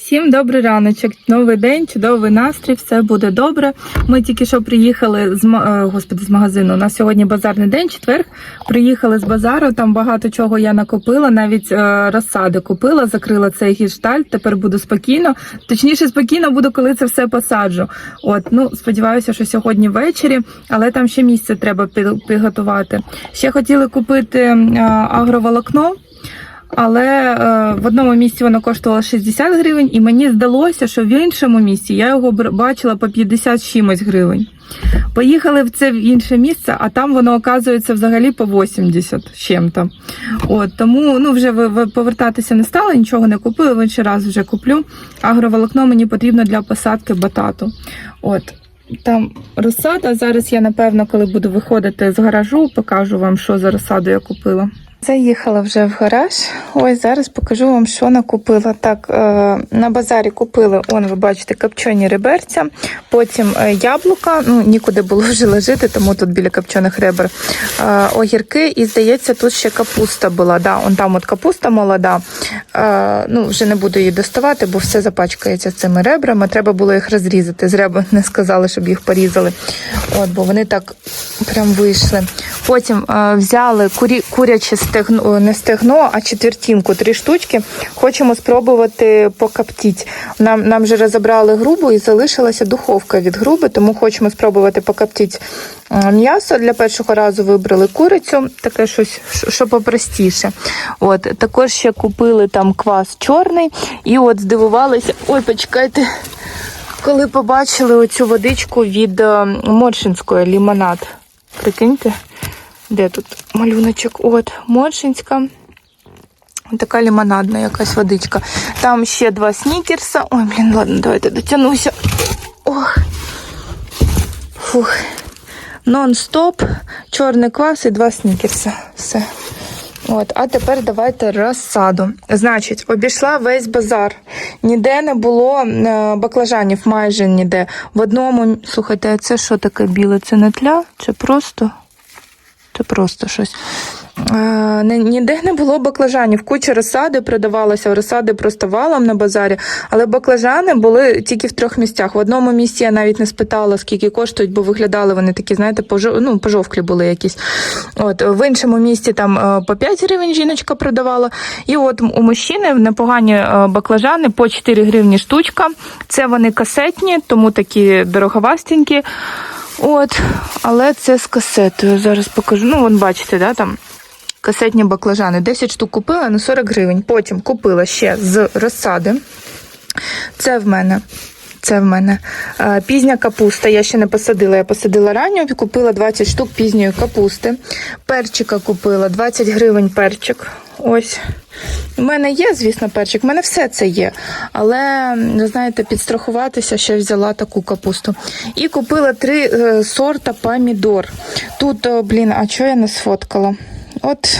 Всім добрий раночок, новий день, чудовий настрій, все буде добре. Ми тільки що приїхали з е, господи, з магазину. У нас сьогодні базарний день, четверг. Приїхали з базару. Там багато чого я накопила. Навіть е, розсади купила, закрила цей гіштальт. Тепер буду спокійно. Точніше, спокійно буду, коли це все посаджу. От ну сподіваюся, що сьогодні ввечері, але там ще місце треба під- підготувати. Ще хотіли купити е, агроволокно. Але е, в одному місці воно коштувало 60 гривень, і мені здалося, що в іншому місці я його бачила по 50 чимось гривень. Поїхали в це в інше місце, а там воно оказується взагалі по 80 з чим-то. От тому ну вже ви, повертатися не стала, нічого не купила. В інший раз вже куплю. Агроволокно мені потрібно для посадки батату. От. Там розсада. Зараз я, напевно, коли буду виходити з гаражу, покажу вам, що за розсаду я купила. Заїхала вже в гараж. Ось зараз покажу вам, що накупила. Так, е, на базарі купили, он, ви бачите, копчені реберця, потім е, яблука. Ну, нікуди було вже лежити, тому тут біля копчених ребер. Е, огірки, і здається, тут ще капуста була. Да, он там от капуста молода. Ну, вже не буду її доставати, бо все запачкається цими ребрами. Треба було їх розрізати. Зря б не сказали, щоб їх порізали. От, бо вони так прям вийшли. Потім е, взяли курі, куряче стегно, не стегно, а четвертинку, три штучки. Хочемо спробувати покоптити. Нам, нам вже розібрали грубу і залишилася духовка від груби, тому хочемо спробувати покоптити е, м'ясо. Для першого разу вибрали курицю, таке щось, що- що попростіше. От, також ще купили там квас чорний і от здивувалися. Ой, почекайте. Коли побачили оцю водичку від е, Моршинської лімонад. Прикиньте, де тут малюночок? От, Моршинська. Така лимонадна якась водичка. Там ще два снікерса. Ой, блін, ладно, давайте дотягнуся. Ох. Фух. Нон-стоп, чорний квас і два снікерса. Все. От, а тепер давайте розсаду. Значить, обійшла весь базар. Ніде не було е, баклажанів, майже ніде. В одному, слухайте, а це що таке біле? Це не тля? Чи просто? Це просто щось. Е, ніде не було баклажанів. Куча розсади продавалася, розсади просто валом на базарі, але баклажани були тільки в трьох місцях. В одному місці я навіть не спитала, скільки коштують, бо виглядали вони такі, знаєте, пожов... ну, пожовклі були якісь. От, в іншому місці там е, по 5 гривень жіночка продавала. І от у мужчини непогані е, баклажани по 4 гривні штучка. Це вони касетні, тому такі дороговастенькі. От, але це з касетою. Зараз покажу. Ну, вон бачите, да, там касетні баклажани. 10 штук купила на 40 гривень. Потім купила ще з розсади. Це в мене. Це в мене е, пізня капуста. Я ще не посадила. Я посадила ранню купила 20 штук пізньої капусти. Перчика купила 20 гривень перчик. Ось. У мене є, звісно, перчик, у мене все це є. Але, знаєте, підстрахуватися, ще взяла таку капусту. І купила три е, сорта помідор. Тут, блін, а чого я не сфоткала? От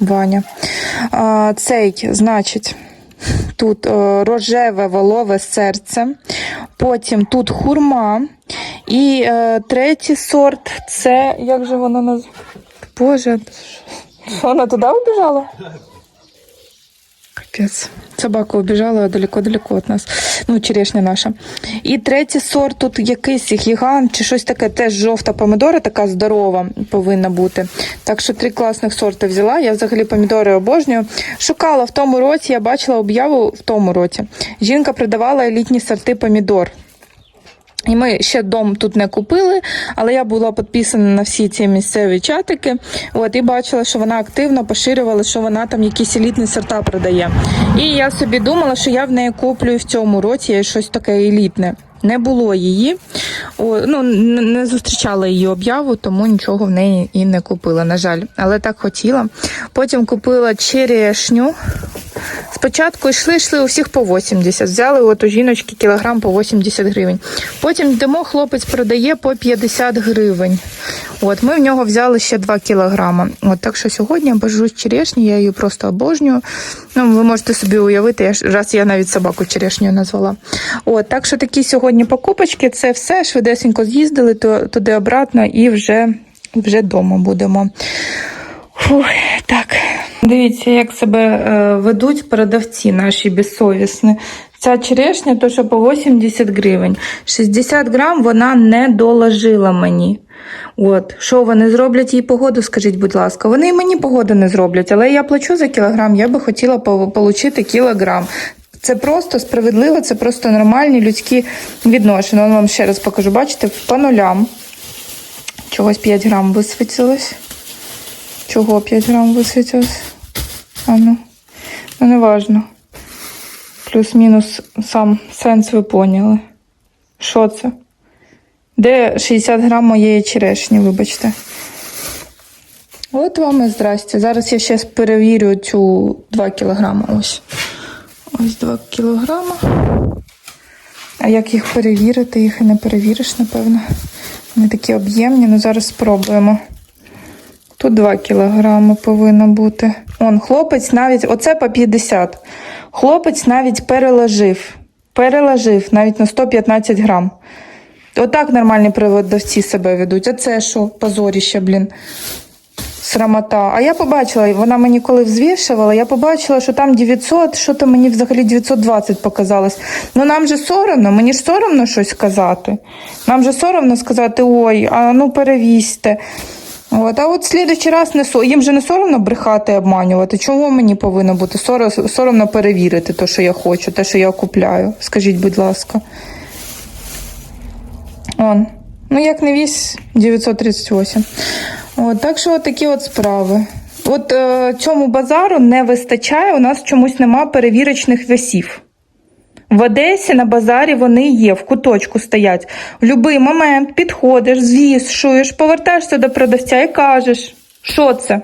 Ваня. Цей, значить. Тут е, рожеве волове серце, потім тут хурма. І е, третій сорт це, як же воно називається? Боже, що вона туди убіжала? Капець. Собака убіжала далеко-далеко від нас. Ну, черешня наша. І третій сорт тут якийсь гігант чи щось таке, теж жовта помідора, така здорова повинна бути. Так що три класних сорти взяла. Я взагалі помідори обожнюю. Шукала в тому році, я бачила об'яву в тому році. Жінка продавала елітні сорти помідор. І ми ще дом тут не купили, але я була підписана на всі ці місцеві чатики. От і бачила, що вона активно поширювала, що вона там якісь елітні сорта продає. І я собі думала, що я в неї куплю в цьому році щось таке елітне. Не було її, О, ну не зустрічала її об'яву, тому нічого в неї і не купила, на жаль. Але так хотіла. Потім купила черешню. Спочатку йшли, йшли у всіх по 80. Взяли от у жіночки кілограм по 80 гривень. Потім йдемо, хлопець продає по 50 гривень. От ми в нього взяли ще 2 кілограма. От так що сьогодні я бажу черешні, я її просто обожнюю. Ну, ви можете собі уявити, я раз я навіть собаку черешнею назвала. От так що такі сьогодні покупочки, це все швидесенько з'їздили туди обратно і вже, вже вдома будемо. Фух, так. Дивіться, як себе е, ведуть продавці наші безсовісні. Ця черешня, то що по 80 гривень. 60 грам вона не доложила мені. От, що вони зроблять їй погоду, скажіть, будь ласка. Вони і мені погоду не зроблять, але я плачу за кілограм, я би хотіла отримати кілограм. Це просто справедливо, це просто нормальні людські відношення. Я вам ще раз покажу, бачите, по нулям. Чогось 5 грам висвітилось. Чого 5 грам висвітилось? А ну, ну не важно. Плюс-мінус сам сенс ви поняли. Що це? Де 60 грам моєї черешні, вибачте. От вам і здрасте. Зараз я ще перевірю цю 2 кілограма. Ось. Ось 2 кілограма. А як їх перевірити? Їх і не перевіриш, напевно. Вони такі об'ємні, ну зараз спробуємо. Тут 2 кілограми повинно бути. Он, хлопець навіть, оце по 50. Хлопець навіть переложив. Переложив навіть на 115 грам. Отак нормальні продавці себе ведуть. А це що? Позоріще, блін. Срамота. А я побачила, вона мені коли взвішувала, я побачила, що там 900, що то мені взагалі 920 показалось. Ну нам же соромно, мені ж соромно щось сказати. Нам же соромно сказати, ой, а ну перевізьте. От, а от в слідуючий раз не со... їм же не соромно брехати і обманювати. Чому мені повинно бути Соро- соромно перевірити те, що я хочу, те, що я купляю? Скажіть, будь ласка. Он. Ну, як не вісь 938. От, так що такі от справи. От е, цьому базару не вистачає, у нас чомусь нема перевірочних весів. В Одесі на базарі вони є, в куточку стоять. В будь-який момент підходиш, звішуєш, повертаєшся до продавця і кажеш, що це?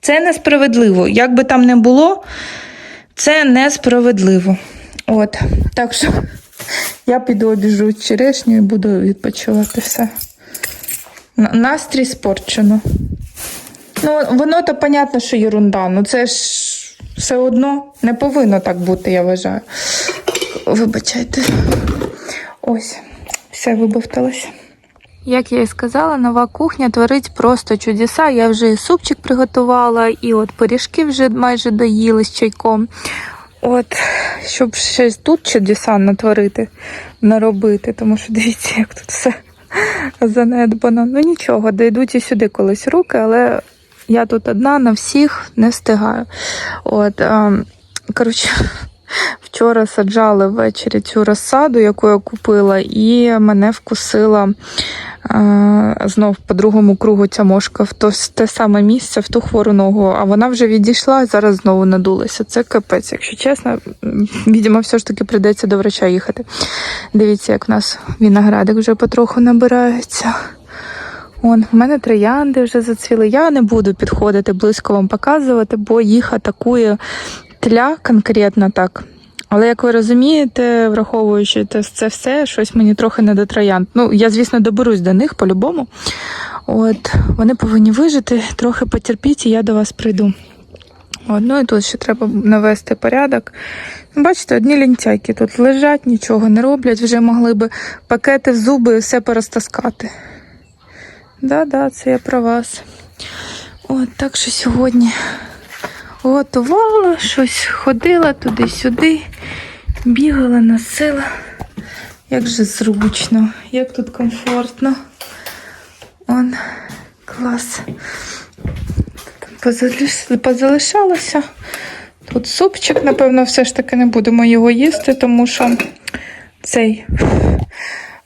Це несправедливо. Як би там не було, це несправедливо. От. Так що я піду обіжу черешню і буду відпочивати все. Настрій спорчено. Ну, воно то понятно, що ерунда. Ну це ж все одно не повинно так бути, я вважаю. Вибачайте. Ось, все вибовталося. Як я і сказала, нова кухня творить просто чудеса. Я вже і супчик приготувала, і от пиріжки вже майже доїли з чайком. От, щоб щось тут чудеса натворити, наробити, тому що дивіться, як тут все занедбано. Ну нічого, дійдуть і сюди колись руки, але я тут одна на всіх не встигаю. От, а, коротше, вчора саджали ввечері цю розсаду, яку я купила, і мене вкусила а, знов по другому кругу ця мошка в то, те саме місце, в ту хвору ногу, а вона вже відійшла і зараз знову надулася. Це капець, якщо чесно. Відомо, все ж таки прийдеться до врача їхати. Дивіться, як в нас виноградик вже потроху набирається. Он, в мене троянди вже зацвіли. Я не буду підходити близько вам показувати, бо їх атакує тля конкретно так. Але як ви розумієте, враховуючи це все, щось мені трохи не до троянд. Ну, я, звісно, доберусь до них по-любому. От, вони повинні вижити, трохи потерпіть, і я до вас прийду. От, ну і тут ще треба навести порядок. Бачите, одні лінтяйки тут лежать, нічого не роблять, вже могли би пакети в зуби і все порозтаскати. Да-да, це я про вас. От так що сьогодні готувала, щось ходила туди-сюди, бігала, носила. Як же зручно, як тут комфортно. Он, клас. Позалишалося. Тут супчик, напевно, все ж таки не будемо його їсти, тому що цей.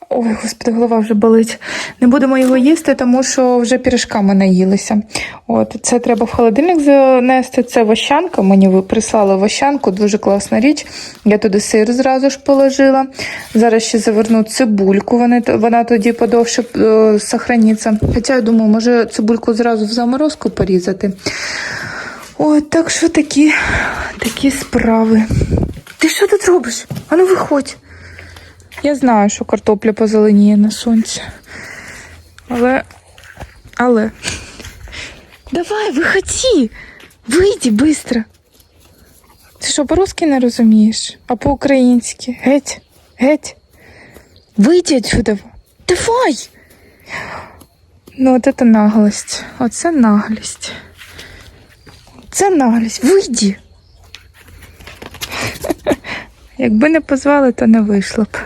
Ой, господи, голова вже болить. Не будемо його їсти, тому що вже пірішками наїлися. От, це треба в холодильник занести. Це вощанка. Мені прислали вощанку, дуже класна річ. Я туди сир зразу ж положила. Зараз ще заверну цибульку, вони, вона тоді подовше е, сохраніться. Хоча я думаю, може цибульку зразу в заморозку порізати. Ой, так що такі, такі справи. Ти що тут робиш? Ану виходь. Я знаю, що картопля позеленіє на сонці. Але. Але. Давай, виходи! Вийди быстро. Ти що, по-русски не розумієш? А по-українськи? Геть, геть. Вийди отсюда. Давай! Ну, от це наглость. Оце наглість. Оце наглість. Вийди. Якби не позвали, то не вийшло б.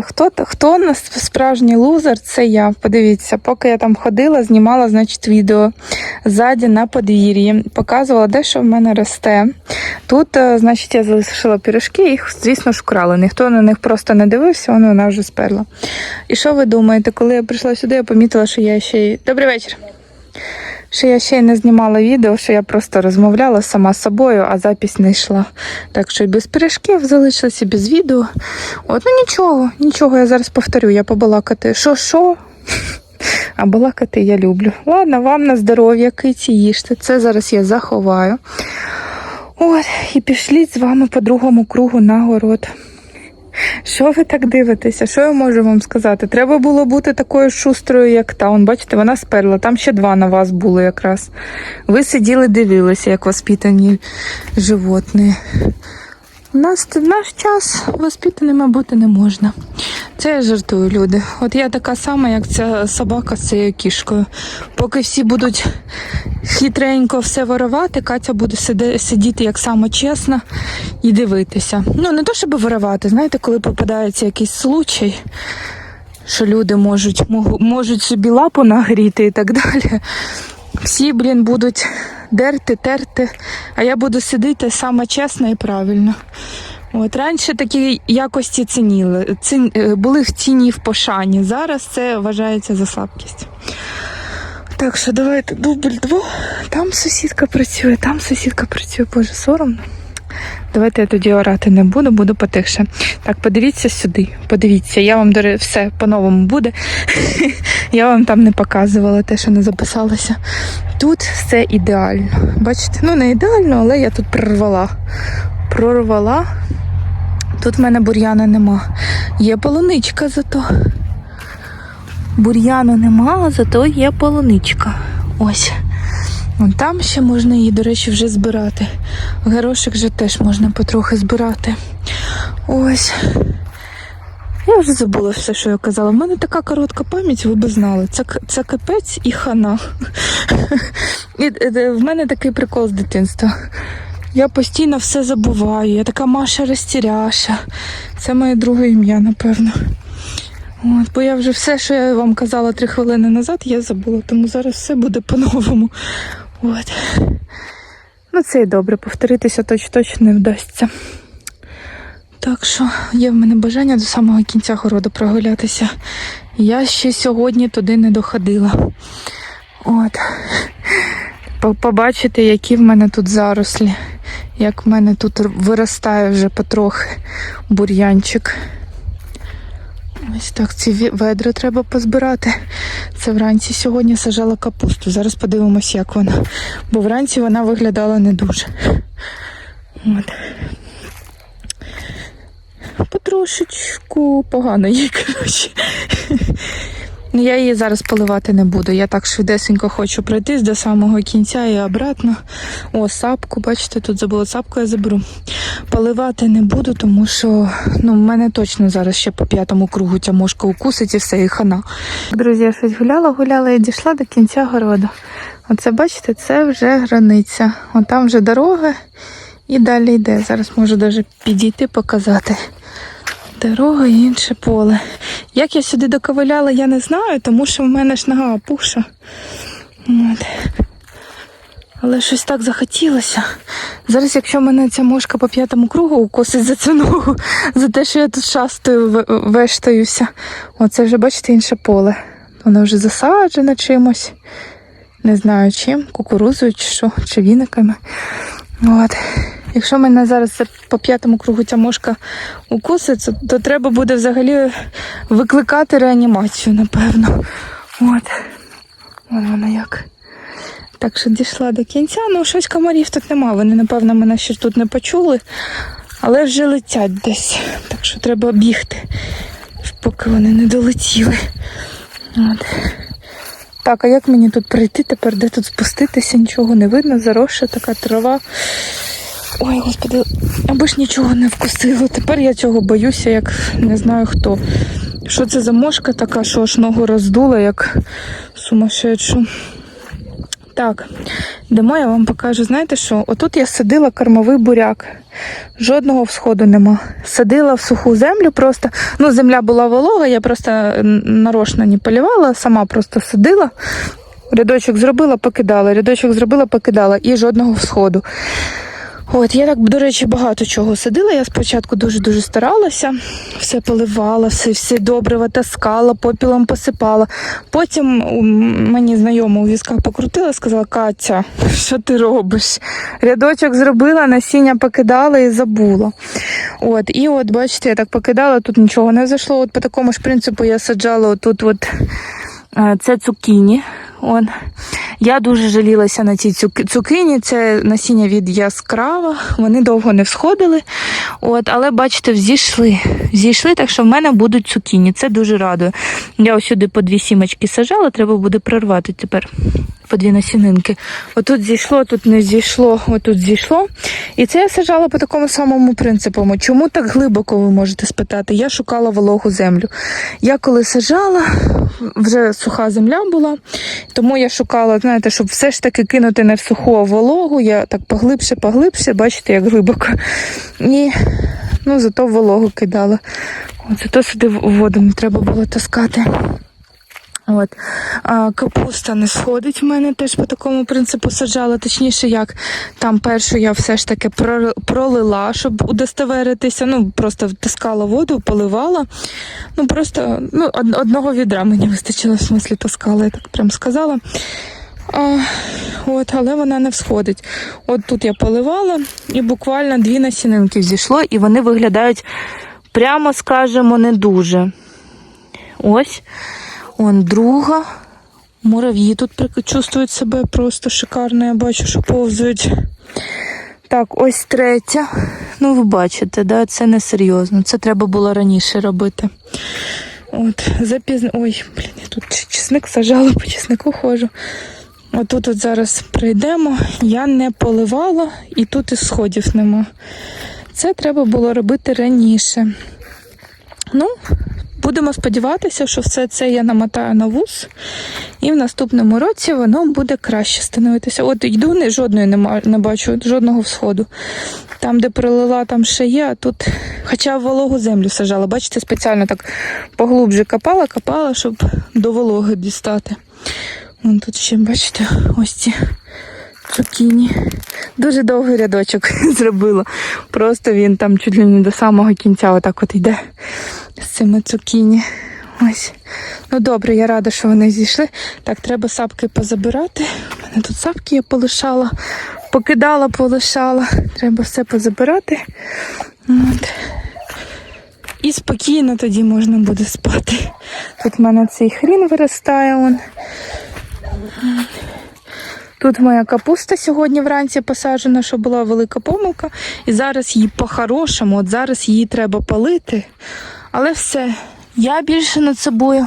Хто, хто нас справжній лузер, це я. Подивіться, поки я там ходила, знімала, значить, відео ззаді на подвір'ї, показувала, де що в мене росте. Тут, е, значить, я залишила пірожки, їх, звісно ж, вкрали. Ніхто на них просто не дивився, воно вона вже сперла. І що ви думаєте, коли я прийшла сюди, я помітила, що я ще й. Добрий вечір. Що я ще й не знімала відео, що я просто розмовляла сама з собою, а запись не йшла. Так що і без пиріжків залишилася, без відео. От, ну нічого, нічого, я зараз повторю, я побалакати. Що, що? А балакати я люблю. Ладно, вам на здоров'я, киці, їжте. Це зараз я заховаю. От, і пішліть з вами по другому кругу на город. Що ви так дивитеся? Що я можу вам сказати? Треба було бути такою шустрою, як та. Он, бачите, вона сперла. Там ще два на вас було якраз. Ви сиділи, дивилися, як воспитані животні. У нас в наш час воспитаними бути не можна. Це я жартую, люди. От я така сама, як ця собака з цією кішкою. Поки всі будуть хитренько все воровати, Катя буде сидіти як сама чесна і дивитися. Ну, не то, щоб воровати, знаєте, коли попадається якийсь случай, що люди можуть, можуть собі лапу нагріти і так далі. Всі, блін, будуть дерти, терти, а я буду сидіти саме чесно і правильно. От раніше такі якості цініли, цін, е, були в ціні в пошані. Зараз це вважається за слабкість. Так що давайте дубль два. Там сусідка працює, там сусідка працює, боже, соромно. Давайте я тоді орати не буду, буду потихше. Так, подивіться сюди. Подивіться, я вам до все по-новому буде. я вам там не показувала те, що не записалося. Тут все ідеально. Бачите, ну не ідеально, але я тут прорвала. Прорвала. Тут в мене бур'яна нема. Є полуничка зато. Бур'яну нема, зато є полуничка. Ось. Вон там ще можна її, до речі, вже збирати. Горошик вже теж можна потрохи збирати. Ось. Я вже забула все, що я казала. У мене така коротка пам'ять, ви б знали. Це, це капець і хана. І, е, в мене такий прикол з дитинства. Я постійно все забуваю. Я така Маша Розтіряша. Це моє друге ім'я, напевно. От, бо я вже все, що я вам казала три хвилини назад, я забула, тому зараз все буде по-новому. От. Ну, це і добре, повторитися точ точно не вдасться. Так що є в мене бажання до самого кінця городу прогулятися. Я ще сьогодні туди не доходила. От. По- Побачити, які в мене тут зарослі, як в мене тут виростає вже потрохи бур'янчик. Ось так ці ведра треба позбирати. Це вранці сьогодні сажала капусту. Зараз подивимось, як вона. Бо вранці вона виглядала не дуже. От. Потрошечку погано їй, коротше. Ну, Я її зараз поливати не буду. Я так швидесенько хочу пройтись до самого кінця і обратно. О, сапку, бачите, тут забула сапку, я заберу. Поливати не буду, тому що ну, в мене точно зараз ще по п'ятому кругу ця мошка укусить і все, і хана. Друзі, я щось гуляла, гуляла і дійшла до кінця городу. Оце, бачите, це вже границя. От там вже дорога і далі йде. Зараз можу навіть підійти, показати. Дорога і інше поле. Як я сюди доковиляла, я не знаю, тому що в мене ж нога опуша. От. Але щось так захотілося. Зараз, якщо мене ця мошка по п'ятому кругу укосить за цю ногу, за те, що я тут шастаю, ве- вештаюся, оце вже, бачите, інше поле. Воно вже засаджене чимось. Не знаю чим, кукурузою чи що, чи віниками. От. Якщо мене зараз по п'ятому кругу ця мошка укусить, то, треба буде взагалі викликати реанімацію, напевно. От. Вон вона як. Так що дійшла до кінця. Ну, щось комарів тут нема. Вони, напевно, мене ще тут не почули, але вже летять десь. Так що треба бігти, поки вони не долетіли. От. Так, а як мені тут пройти тепер, де тут спуститися? Нічого не видно, заросша така трава. Ой, господи, аби ж нічого не вкусило. Тепер я цього боюся, як не знаю хто. Що це за мошка така, що аж ногу роздула, як сумасшедшу. Так, йдемо, я вам покажу. Знаєте що? Отут я садила кормовий буряк. Жодного всходу нема. Садила в суху землю просто. Ну, земля була волога, я просто нарочно не полювала, сама просто садила. Рядочок зробила, покидала, рядочок зробила, покидала і жодного всходу. От, я так, до речі, багато чого садила. Я спочатку дуже-дуже старалася, все поливала, все, все добриво таскала, попілом посипала. Потім мені знайома у візках покрутила, сказала, Катя, що ти робиш? Рядочок зробила, насіння покидала і забула. От, і от, бачите, я так покидала, тут нічого не зайшло. От по такому ж принципу я саджала тут е, це цукіні. Он. Я дуже жалілася на ці цукині. Це насіння від яскрава. Вони довго не всходили. От, але бачите, взійшли. Взійшли, так що в мене будуть цукіні. Це дуже радує. Я ось сюди по дві сімочки сажала, треба буде прорвати тепер по дві насінинки. Отут зійшло, тут не зійшло, отут зійшло. І це я сажала по такому самому принципу. Чому так глибоко ви можете спитати? Я шукала вологу землю. Я коли сажала, вже суха земля була, тому я шукала, знаєте, щоб все ж таки кинути не в суху, а вологу. Я так поглибше, поглибше, бачите, як глибоко. І ну, зато вологу кидала. Зато сюди воду не треба було таскати. От. А, капуста не сходить в мене теж по такому принципу саджала. Точніше, як там першу я все ж таки пролила, щоб удостоверитися. Ну, просто втискала воду, поливала. Ну, просто ну, одного відра мені вистачило, в смислі таскала, я так прям сказала. А, от, але вона не всходить. От тут я поливала, і буквально дві насінинки зійшло, і вони виглядають, прямо скажемо, не дуже. Ось. Он друга. Мурав'ї тут чувствують себе просто шикарно. Я бачу, що повзують. Так, ось третя. Ну, ви бачите, да, це не серйозно. Це треба було раніше робити. От, запізно. Ой, блін, я тут чесник сажала, по чеснику ходжу. Отут от зараз прийдемо. Я не поливала, і тут і сходів нема. Це треба було робити раніше. Ну, будемо сподіватися, що все це я намотаю на вуз, і в наступному році воно буде краще становитися. От йду, не, жодної нема, не бачу, жодного всходу. Там, де пролила, там ще є, а тут, хоча вологу землю сажала, бачите, спеціально так поглубже копала, копала, щоб до вологи дістати. Вон тут ще, бачите, ось ці цукіні. Дуже довгий рядочок зробила. Просто він там чуть ли не до самого кінця отак от йде з цими цукіні. Ось. Ну добре, я рада, що вони зійшли. Так, треба сапки позабирати. У мене тут сапки я полишала, покидала, полишала. Треба все позабирати. От. І спокійно тоді можна буде спати. Тут в мене цей хрін виростає. Он. Тут моя капуста сьогодні вранці посаджена, що була велика помилка. І зараз її по-хорошому, от зараз її треба палити. Але все, я більше над собою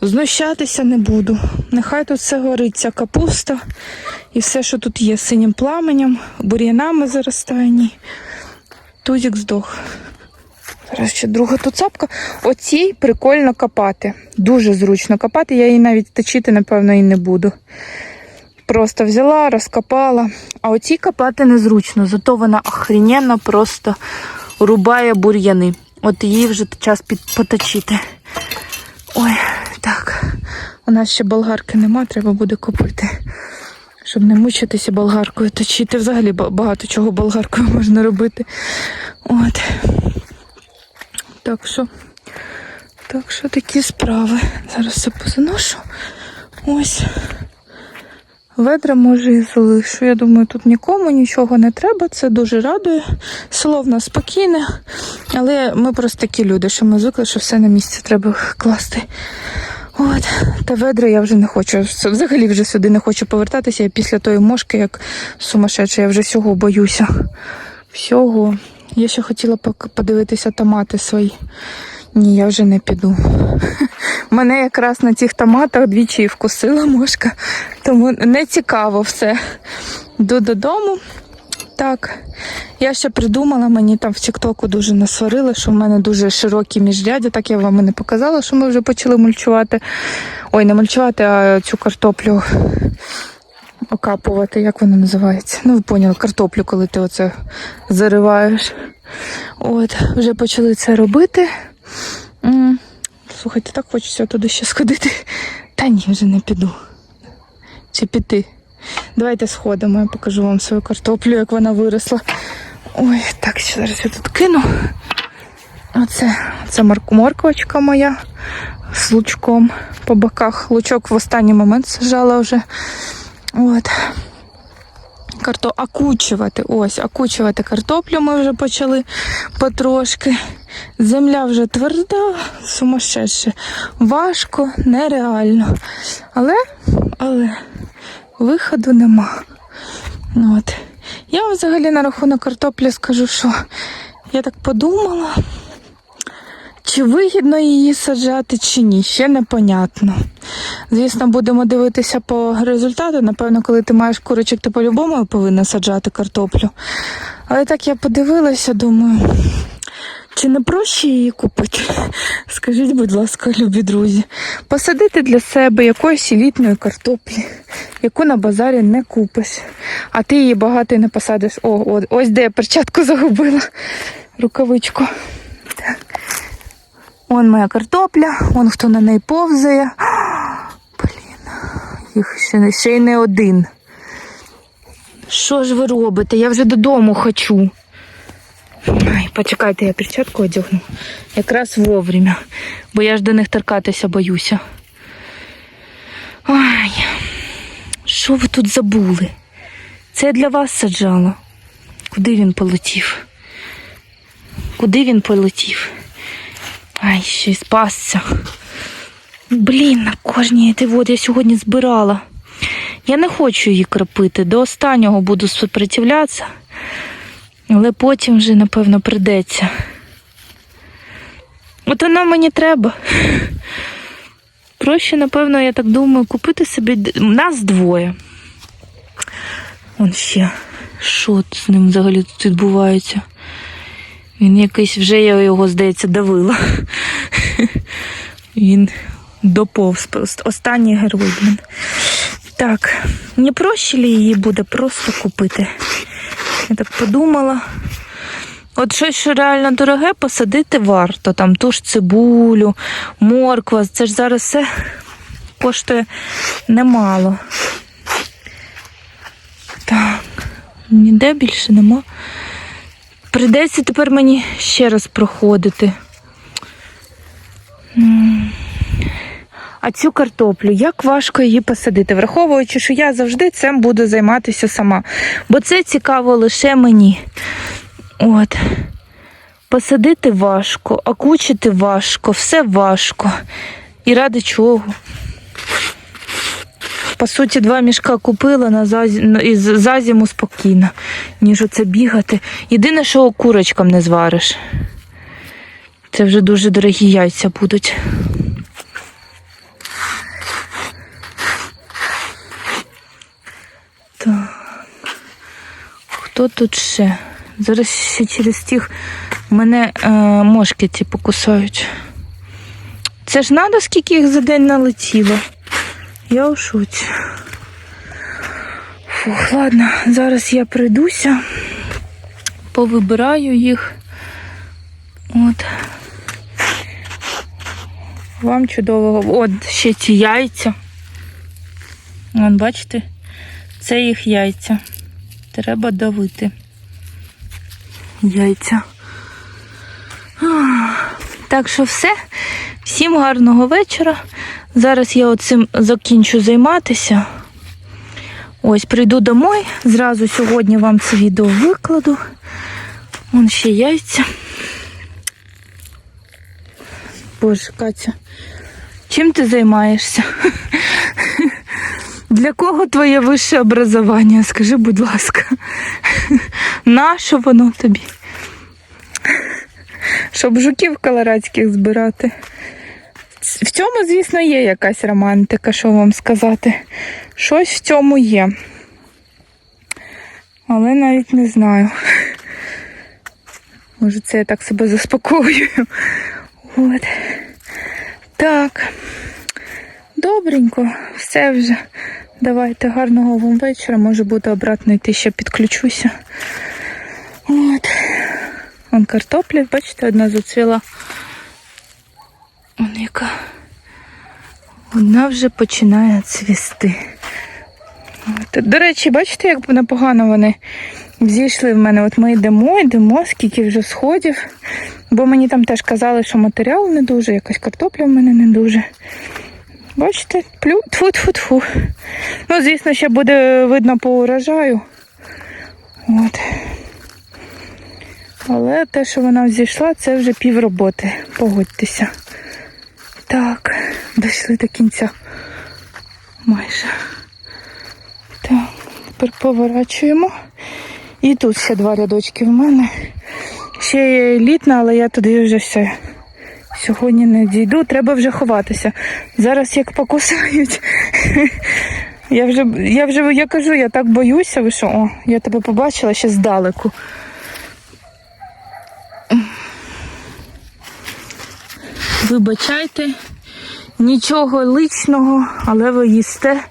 знущатися не буду. Нехай тут все горить, ця капуста і все, що тут є, синім пламенем, бур'янами заростає. Ні. Тузик здох. Зараз ще друга тут цапка. Оцій прикольно копати. Дуже зручно копати. Я її навіть точити, напевно, і не буду. Просто взяла, розкопала. А оцій копати незручно, зато вона охрененно просто рубає бур'яни. От її вже час поточити. Ой, так. У нас ще болгарки нема, треба буде купити. Щоб не мучитися болгаркою точити. Взагалі багато чого болгаркою можна робити. От. Так що, так що такі справи. Зараз все позаношу. Ось. Ведра може і залишу. Я думаю, тут нікому нічого не треба. Це дуже радує. Нас спокійне, але ми просто такі люди, що ми звикли, що все на місці треба класти. От, та ведра я вже не хочу. Взагалі вже сюди не хочу повертатися. Я після тої мошки, як сумасшедша, я вже всього боюся. Всього. Я ще хотіла подивитися томати свої. Ні, я вже не піду. Мене якраз на цих томатах двічі і вкусила мошка, тому не цікаво все. Йду додому. Так, я ще придумала, мені там в Тіктоку дуже насварили, що в мене дуже широкі міжрядя. Так я вам і не показала, що ми вже почали мульчувати. Ой, не мульчувати, а цю картоплю окапувати, як воно називається. Ну, ви поняли, картоплю, коли ти оце зариваєш. От, вже почали це робити. Слухайте, так хочеться туди ще сходити. Та ні, вже не піду. Чи піти. Давайте сходимо, я покажу вам свою картоплю, як вона виросла. Ой, так, ще зараз я тут кину. Оце, це морк- морквочка моя з лучком по боках. Лучок в останній момент сажала вже. От. Карто... Окучувати, ось, окучувати картоплю ми вже почали потрошки. Земля вже тверда, сумасшедше. Важко, нереально. Але, але виходу нема. Ну, От. Я взагалі на рахунок картоплі скажу, що я так подумала, чи вигідно її саджати, чи ні, ще непонятно. Звісно, будемо дивитися по результату. Напевно, коли ти маєш курочок, ти по-любому повинна саджати картоплю. Але так я подивилася, думаю, чи не проще її купити? Скажіть, будь ласка, любі друзі, посадити для себе якоїсь елітної картоплі, яку на базарі не купиш, а ти її багато не посадиш. О, ось де я перчатку загубила, рукавичку. Вон моя картопля, вон хто на неї повзає. Блін, їх ще, ще й не один. Що ж ви робите? Я вже додому хочу. Ай, почекайте, я перчатку одягну. Якраз вовремя, бо я ж до них торкатися боюся. Ай, що ви тут забули? Це я для вас саджала. Куди він полетів? Куди він полетів? Ай, ще й спасся. Блін, на кожній ти от я сьогодні збирала. Я не хочу її кропити. До останнього буду сопротивлятися. Але потім вже, напевно, придеться. От воно мені треба. Проще, напевно, я так думаю, купити собі. Нас двоє. Он ще. Що з ним взагалі тут відбувається? Він якийсь вже я його, здається, давила. Він доповз. просто. Останній герой, блін. Так, не проще ли її буде просто купити? Я так подумала. От щось, що реально дороге, посадити варто. Там ту ж цибулю, морква. Це ж зараз все коштує немало. Так, ніде більше нема. Придеться тепер мені ще раз проходити. А цю картоплю, як важко її посадити, враховуючи, що я завжди цим буду займатися сама. Бо це цікаво лише мені. От. Посадити важко, окучити важко, все важко. І ради чого? По суті, два мішка купила на зазі... із за зиму спокійно, ніж оце бігати. Єдине, що курочкам не звариш. Це вже дуже дорогі яйця будуть. Так. Хто тут ще? Зараз ще через тих мене е, мошки ці покусають. Це ж треба, скільки їх за день налетіло. Я у шоці. Фух, ладно, зараз я прийдуся, повибираю їх. От. Вам чудового. От ще ці яйця. Вон, бачите? Це їх яйця. Треба давити. Яйця. Так що все. Всім гарного вечора. Зараз я оцим закінчу займатися. Ось прийду домой. Зразу сьогодні вам це відео викладу. Вон ще яйця. Боже, Катя, чим ти займаєшся? Для кого твоє вище образування? Скажи, будь ласка. Нащо воно тобі? Щоб жуків колорадських збирати. В цьому, звісно, є якась романтика, що вам сказати. Щось в цьому є. Але навіть не знаю. Може, це я так себе заспокоюю. От. Так. Добренько, все вже Давайте гарного вам вечора. Може бути обратно йти ще підключуся. От. Вон картопля, бачите, одна зацвіла. Вон яка. Вона вже починає цвісти. От. До речі, бачите, як непогано вони зійшли в мене. От ми йдемо, йдемо, скільки вже сходів. Бо мені там теж казали, що матеріал не дуже, якась картопля в мене не дуже. Бачите, плю, тфу тфу тфу Ну, звісно, ще буде видно по урожаю. От. Але те, що вона зійшла, це вже пів роботи. Погодьтеся. Так, дійшли до кінця. Майже. Так, тепер поворачуємо. І тут ще два рядочки в мене. Ще є елітна, але я туди вже все. Сьогодні не дійду, треба вже ховатися. Зараз як покусають. Я вже, я вже, я кажу, я так боюся, ви що? О, я тебе побачила ще здалеку. Вибачайте, нічого личного, але ви їсте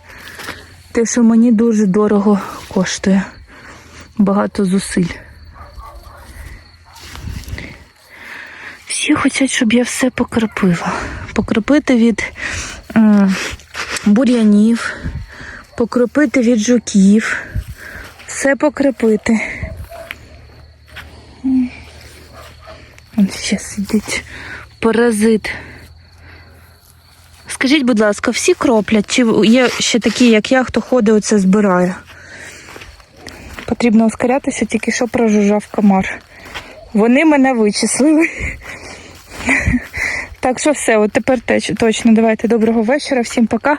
те, що мені дуже дорого коштує. Багато зусиль. Всі хочуть, щоб я все покропила. Покропити від м, бур'янів, покропити від жуків, все покропити. Он ще сидить паразит. Скажіть, будь ласка, всі кроплять? Чи є ще такі, як я, хто ходить оце збирає? Потрібно ускорятися, тільки що прожужжав комар. Вони мене вичислили. Так що все, от тепер точно. Давайте доброго вечора, всім пока.